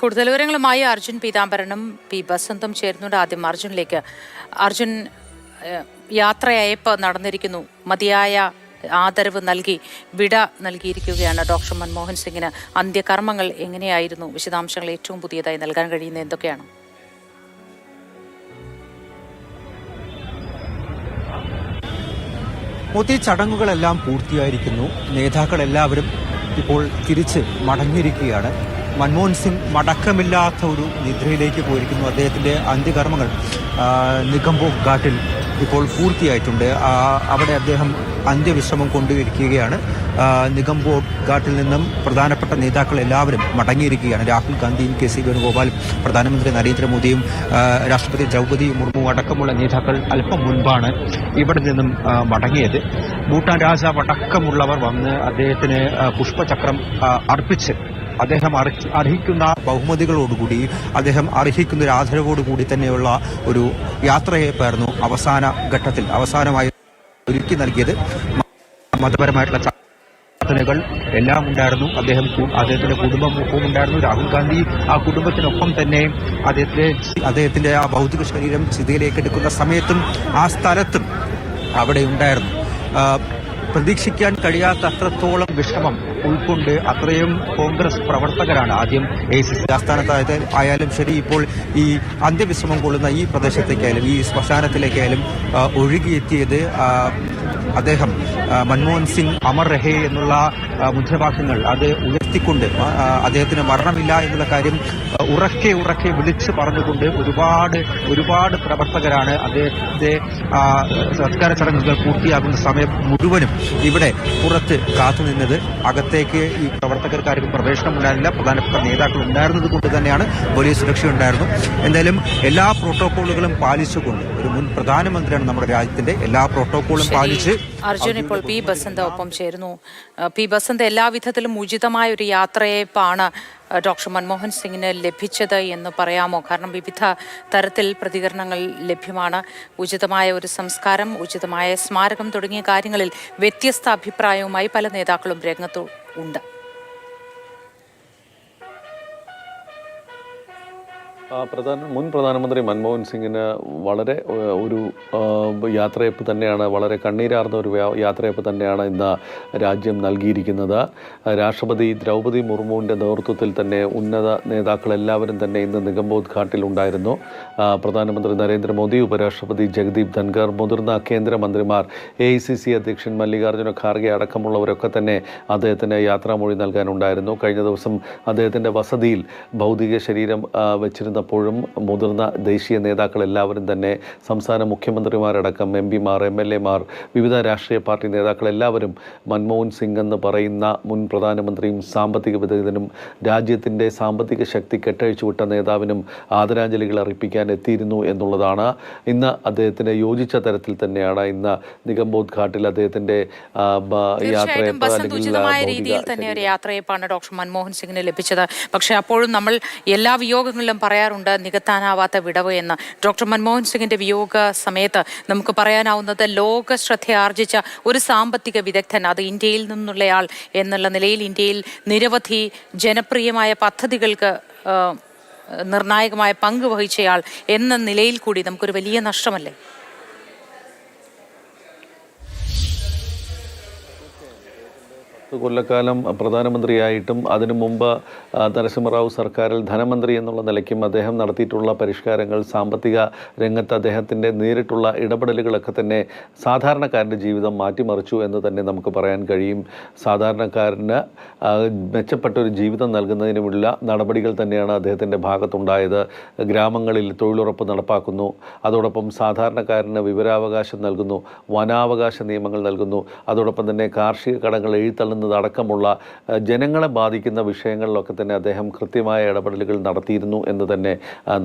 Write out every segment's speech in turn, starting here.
കൂടുതൽ വിവരങ്ങളുമായി അർജുൻ പീതാംബരനും പി ബസന്തും ചേരുന്നുണ്ട്. ആദ്യം അർജുനിലേക്ക്. അർജുൻ യാത്രയയപ്പ് നടന്നിരിക്കുന്നു. മതിയായ ആദരവ് നൽകി വിട നൽകിയിരിക്കുകയാണ് ഡോക്ടർ മൻമോഹൻ സിംഗിന്. അന്ത്യകർമ്മങ്ങൾ എങ്ങനെയായിരുന്നു? വിശദാംശങ്ങൾ ഏറ്റവും പുതിയതായി നൽകാൻ കഴിയുന്നത് എന്തൊക്കെയാണ്? മോത്തി ചടങ്ങുകളെല്ലാം പൂർത്തിയായിരിക്കുന്നു. നേതാക്കളെല്ലാവരും ഇപ്പോൾ തിരിച്ച് മടങ്ങിയിരിക്കുകയാണ്. മൻമോഹൻ സിംഗ് മടക്കമില്ലാത്ത ഒരു നിദ്രയിലേക്ക് പോയിരിക്കുന്നു. അദ്ദേഹത്തിന്റെ അന്ത്യകർമ്മങ്ങൾ നിഗംബോ ഘാട്ടിൽ ഇപ്പോൾ പൂർത്തിയായിട്ടുണ്ട്. അവിടെ അദ്ദേഹം അന്ത്യവിശ്രമം കൊണ്ടുവരിക്കുകയാണ് നിഗംബോ ഘാട്ടിൽ നിന്നും പ്രധാനപ്പെട്ട നേതാക്കൾ എല്ലാവരും മടങ്ങിയിരിക്കുകയാണ്. രാഹുൽ ഗാന്ധിയും കെ സി വേണുഗോപാലും പ്രധാനമന്ത്രി നരേന്ദ്രമോദിയും രാഷ്ട്രപതി ദ്രൗപദി മുർമു അടക്കമുള്ള നേതാക്കൾ അല്പം മുൻപാണ് ഇവിടെ നിന്നും മടങ്ങിയത്. ഭൂട്ടാൻ രാജാവ് അടക്കമുള്ളവർ വന്ന് അദ്ദേഹത്തിന് പുഷ്പചക്രം അർപ്പിച്ച് അദ്ദേഹം അർഹിക്കുന്ന ബഹുമതികളോടുകൂടി അദ്ദേഹം അർഹിക്കുന്ന ഒരു ആദരവോടുകൂടി തന്നെയുള്ള ഒരു യാത്രയെപ്പായിരുന്നു അവസാന ഘട്ടത്തിൽ അവസാനമായി ഒരുക്കി നൽകിയത്. മതപരമായിട്ടുള്ള പ്രാർത്ഥനകൾ എല്ലാം ഉണ്ടായിരുന്നു. അദ്ദേഹം അദ്ദേഹത്തിന്റെ കുടുംബം ഒപ്പം ഉണ്ടായിരുന്നു. രാഹുൽ ഗാന്ധി ആ കുടുംബത്തിനൊപ്പം തന്നെ അദ്ദേഹത്തിന്റെ അദ്ദേഹത്തിന്റെ ആ ഭൗതിക ശരീരം സ്ഥിതിയിലേക്ക് എടുക്കുന്ന സമയത്തും ആ സ്ഥലത്തും അവിടെ ഉണ്ടായിരുന്നു. പ്രതീക്ഷിക്കാൻ കഴിയാത്ത അത്രത്തോളം വിഷമം ഉൾക്കൊണ്ട് അത്രയും കോൺഗ്രസ് പ്രവർത്തകരാണ് ആദ്യം എ സി സി ആസ്ഥാനത്തായത്. ആയാലും ശരി ഇപ്പോൾ ഈ അന്ത്യവിശ്രമം കൊള്ളുന്ന ഈ പ്രദേശത്തേക്കായാലും ഈ ശ്മശാനത്തിലേക്കായാലും ഒഴുകിയെത്തിയത് അദ്ദേഹം മൻമോഹൻ സിംഗ് അമർ രഹേ എന്നുള്ള മുദ്രാവാക്യങ്ങൾ അത് ഉയർത്തിക്കൊണ്ട് അദ്ദേഹത്തിന് മരണമില്ല എന്നുള്ള കാര്യം ഉറക്കെ ഉറക്കെ വിളിച്ചു പറഞ്ഞുകൊണ്ട് ഒരുപാട് ഒരുപാട് പ്രവർത്തകരാണ് അദ്ദേഹത്തെ ആ, സത്കാര ചടങ്ങുകൾ പൂർത്തിയാകുന്ന സമയം മുഴുവനും ഇവിടെ പുറത്ത് കാത്തുനിന്നത്. അകത്തേക്ക് ഈ പ്രവർത്തകർക്കാർക്കും പ്രവേശനം ഉണ്ടായിരുന്നില്ല. പ്രധാനപ്പെട്ട നേതാക്കൾ ഉണ്ടായിരുന്നത് കൊണ്ട് തന്നെയാണ് വലിയ സുരക്ഷയുണ്ടായിരുന്നു എന്തായാലും എല്ലാ പ്രോട്ടോക്കോളുകളും പാലിച്ചുകൊണ്ട് ഒരു മുൻ പ്രധാനമന്ത്രിയാണ് നമ്മുടെ രാജ്യത്തിന്റെ. എല്ലാ പ്രോട്ടോക്കോളും പാലിച്ച് അർജുൻ ഇപ്പോൾ പി ബസന്ത് ഒപ്പം ചേരുന്നു. പി ബസന്ത എല്ലാവിധത്തിലും ഉചിതമായ ഒരു യാത്രയെപ്പാണ് ഡോക്ടർ മൻമോഹൻ സിംഗിന് ലഭിച്ചത് എന്ന് പറയാമോ? കാരണം വിവിധ തരത്തിൽ പ്രതികരണങ്ങൾ ലഭ്യമാണ്. ഉചിതമായ ഒരു സംസ്കാരം ഉചിതമായ സ്മാരകം തുടങ്ങിയ കാര്യങ്ങളിൽ വ്യത്യസ്ത അഭിപ്രായവുമായി പല നേതാക്കളും രംഗത്തു ഉണ്ട്. പ്രധാന മുൻ പ്രധാനമന്ത്രി മൻമോഹൻ സിംഗിന് വളരെ ഒരു യാത്രയപ്പ് തന്നെയാണ് വളരെ കണ്ണീരാർന്ന ഒരു യാത്രയപ്പ് തന്നെയാണ് ഇന്ന് രാജ്യം നൽകിയിരിക്കുന്നത്. രാഷ്ട്രപതി ദ്രൗപദി മുർമുവിന്റെ നേതൃത്വത്തിൽ തന്നെ ഉന്നത നേതാക്കളെല്ലാവരും തന്നെ ഇന്ന് നിഗംബോധ് ഘാട്ടിൽ ഉണ്ടായിരുന്നു പ്രധാനമന്ത്രി നരേന്ദ്രമോദി ഉപരാഷ്ട്രപതി ജഗദീപ് ധൻഖർ മുതിർന്ന കേന്ദ്രമന്ത്രിമാർ എ ഐ സി സി അധ്യക്ഷൻ മല്ലികാർജുന ഖാർഗെ അടക്കമുള്ളവരൊക്കെ തന്നെ അദ്ദേഹത്തിന് യാത്രാമൊഴി നൽകാനുണ്ടായിരുന്നു. കഴിഞ്ഞ ദിവസം അദ്ദേഹത്തിന്റെ വസതിയിൽ ഭൗതിക ശരീരം ആ, വെച്ചിരുന്നപ്പോഴും മുതിർന്ന ദേശീയ നേതാക്കൾ എല്ലാവരും തന്നെ സംസ്ഥാന മുഖ്യമന്ത്രിമാരടക്കം എം പിമാർ എം എൽ എമാർ വിവിധ രാഷ്ട്രീയ പാർട്ടി നേതാക്കൾ എല്ലാവരും മൻമോഹൻ സിംഗ് എന്ന് പറയുന്ന മുൻ പ്രധാനമന്ത്രിയും സാമ്പത്തിക വിദഗ്ധനും രാജ്യത്തിന്റെ സാമ്പത്തിക ശക്തി കെട്ടഴിച്ചു വിട്ട നേതാവിനും ആദരാഞ്ജലികൾ അർപ്പിക്കാൻ എത്തിയിരുന്നു എന്നുള്ളതാണ് ഇന്ന് അദ്ദേഹത്തിന് യോജിച്ച തരത്തിൽ തന്നെയാണ് ഇന്ന് നിഗംബോധ് ഘാട്ടിൽ അദ്ദേഹത്തിന്റെ രീതിയിൽ തന്നെ ഒരു. യാത്രയപ്പാണ് ഡോക്ടർ മൻമോഹൻ സിംഗിന് ലഭിച്ചത് പക്ഷേ അപ്പോഴും നമ്മൾ എല്ലാ വിയോഗങ്ങളിലും പറയാറുണ്ട് നികത്താനാവാത്ത വിടവ് എന്ന്. ഡോക്ടർ മൻമോഹൻ സിംഗിന്റെ വിയോഗ സമയത്ത് നമുക്ക് പറയാനാവുന്നത് ലോക ശ്രദ്ധയാർജിച്ച ഒരു സാമ്പത്തിക വിദഗ്ധൻ അത് ഇന്ത്യയിൽ നിന്നുള്ളയാൾ എന്നുള്ള നിലയിൽ ഇന്ത്യയിൽ നിരവധി ജനപ്രിയമായ പദ്ധതികൾക്ക് നിർണായകമായ പങ്ക് വഹിച്ചയാൾ എന്ന നിലയിൽ കൂടി നമുക്കൊരു വലിയ നഷ്ടമല്ലേ? കൊല്ലക്കാലം പ്രധാനമന്ത്രിയായിട്ടും അതിനു മുമ്പ് നരസിംഹറാവു സർക്കാരിൽ ധനമന്ത്രി എന്നുള്ള നിലയ്ക്കും അദ്ദേഹം നടത്തിയിട്ടുള്ള പരിഷ്കാരങ്ങൾ സാമ്പത്തിക രംഗത്ത് അദ്ദേഹത്തിന്റെ നേരിട്ടുള്ള ഇടപെടലുകളൊക്കെ തന്നെ സാധാരണക്കാരന്റെ ജീവിതം മാറ്റിമറിച്ചു എന്ന് തന്നെ നമുക്ക് പറയാൻ കഴിയും. സാധാരണക്കാരന് മെച്ചപ്പെട്ട ഒരു ജീവിതം നൽകുന്നതിനുമുള്ള നടപടികൾ തന്നെയാണ് അദ്ദേഹത്തിന്റെ ഭാഗത്തുണ്ടായത്. ഗ്രാമങ്ങളിൽ തൊഴിലുറപ്പ് നടപ്പാക്കുന്നു. അതോടൊപ്പം സാധാരണക്കാരന് വിവരാവകാശം നൽകുന്നു വനാവകാശ നിയമങ്ങൾ നൽകുന്നു. അതോടൊപ്പം തന്നെ കാർഷിക കടങ്ങൾ എഴുത്തള്ളുന്നത് അടക്കമുള്ള ജനങ്ങളെ ബാധിക്കുന്ന വിഷയങ്ങളിലൊക്കെ തന്നെ അദ്ദേഹം കൃത്യമായ ഇടപെടലുകൾ നടത്തിയിരുന്നു എന്ന് തന്നെ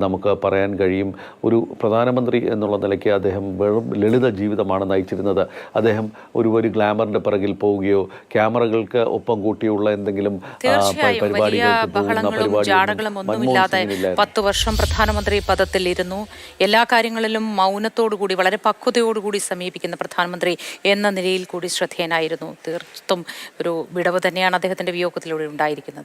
നമുക്ക് പറയാൻ കഴിയും. ഒരു പ്രധാനമന്ത്രി എന്നുള്ള നിലയ്ക്ക് അദ്ദേഹം വെറും ലളിത ജീവിതമാണ് നയിച്ചിരുന്നത്. അദ്ദേഹം ഒരു ഒരു ഗ്ലാമറിന്റെ പിറകിൽ പോവുകയോ ക്യാമറകൾക്ക് ഒപ്പം കൂട്ടിയുള്ള എന്തെങ്കിലും. പത്ത് വർഷം പ്രധാനമന്ത്രി പദത്തിൽ ഇരുന്നു എല്ലാ കാര്യങ്ങളിലും മൗനത്തോടുകൂടി വളരെ പക്വതയോടുകൂടി സമീപിക്കുന്ന പ്രധാനമന്ത്രി എന്ന നിലയിൽ കൂടി ശ്രദ്ധേയനായിരുന്നു. തീർത്തും ഒരു വിടവ് തന്നെയാണ് അദ്ദേഹത്തിന്റെ വിയോഗത്തിലൂടെ ഉണ്ടായിരിക്കുന്നത്.